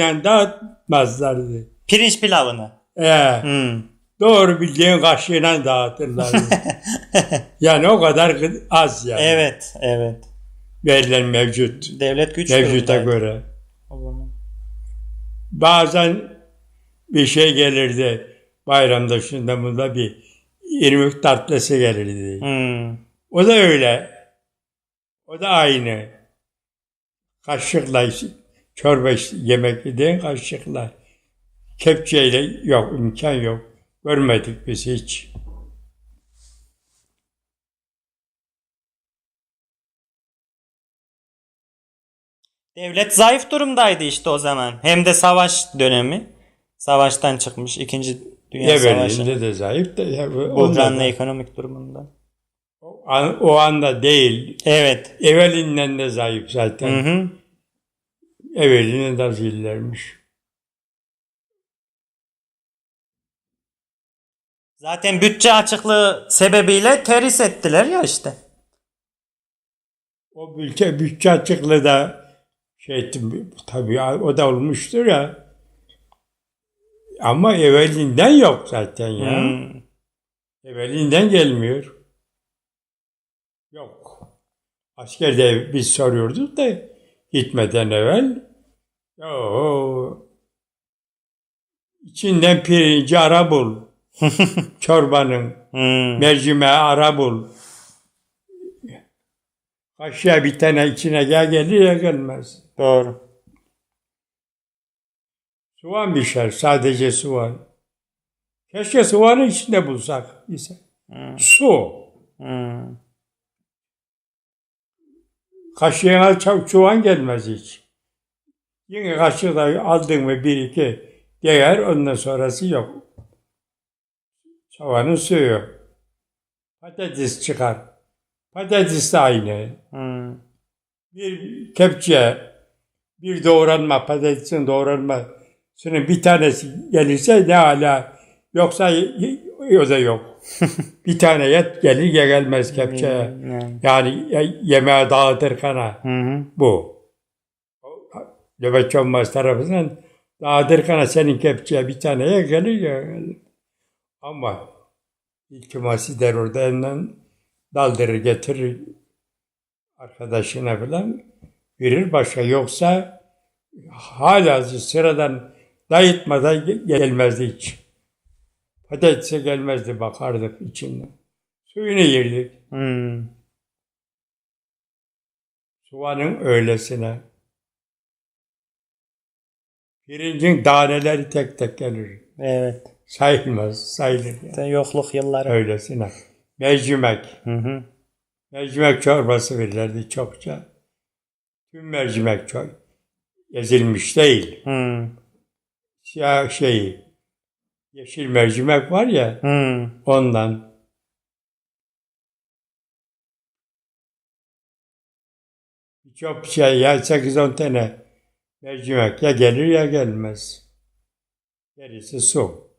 kaşığıyla dağıtmazlardı. Pirinç pilavını. Ee, Hmm. doğru bildiğin kaşığıyla dağıtırlardı. yani o kadar az yani. Evet, evet. Verilen mevcut. Devlet güç Mevcuta durumdaydı göre. o zaman. Bazen bir şey gelirdi. Bayramda şunda bunda bir irmik tatlısı gelirdi. Hmm. O da öyle. O da aynı. Kaşıkla çorba yemek yediğin kaşıkla. Kepçeyle yok imkan yok. Görmedik biz hiç. Devlet zayıf durumdaydı işte o zaman. Hem de savaş dönemi. Savaştan çıkmış. İkinci Dünya Savaşı. Evvelinde de zayıf da. ya, Buhranlı ekonomik durumunda. o, an- o anda değil. Evet. Evvelinden de zayıf zaten. Hı hı. Evvelini de zillermiş. Zaten bütçe açıklığı sebebiyle terhis ettiler ya işte. O bütçe, bütçe açıklığı da şey tabii o da olmuştur ya. Ama evvelinden yok zaten ya. Hmm. Evvelinden gelmiyor. Yok. Askerde biz soruyorduk da gitmeden evvel yo, içinden pirinci ara bul. Çorbanın. Hmm. Mercimeği ara bul. Kaşığa bir tane içine gel gelir ya gelmez. Doğru. Soğan pişer, sadece soğan. Keşke soğanı içinde bulsak. ise. Hmm. Su. Hmm. Kaşığına çok soğan gelmez hiç. Yine kaşıkla aldın mı bir iki değer ondan sonrası yok. Soğanın suyu. Patates çıkar. Patates de aynı. Hmm. Bir kepçe, bir doğranma, patatesin doğranmasının bir tanesi gelirse ne hala yoksa o da yok. bir tane yet gelir ya gelmez kepçeye. Yani. Yani ye- yemeğe dağıtır kana Hı hı. bu. Nöbetçi olmaz tarafından dağıtır kana senin kepçeye bir tane ya gelir ya gelir. Ama iltiması der orada elinden daldırır getirir arkadaşına falan verir başka yoksa hala sıradan dayıtmadan ge- gelmezdi hiç. Patatese gelmezdi bakardık içinden. Suyunu yerdik. Hmm. Soğanın öylesine. Pirincin taneleri tek tek gelir. Evet. Sayılmaz, sayılır. Yani. Yokluk yılları. Öylesine. Mercimek. Hı hı. Mercimek çorbası verirlerdi çokça. Tüm mercimek çok ezilmiş değil. Hmm. Siyah şey, yeşil mercimek var ya Hmm. ondan. Çok şey ya 8-10 tane mercimek ya gelir ya gelmez. Gerisi su.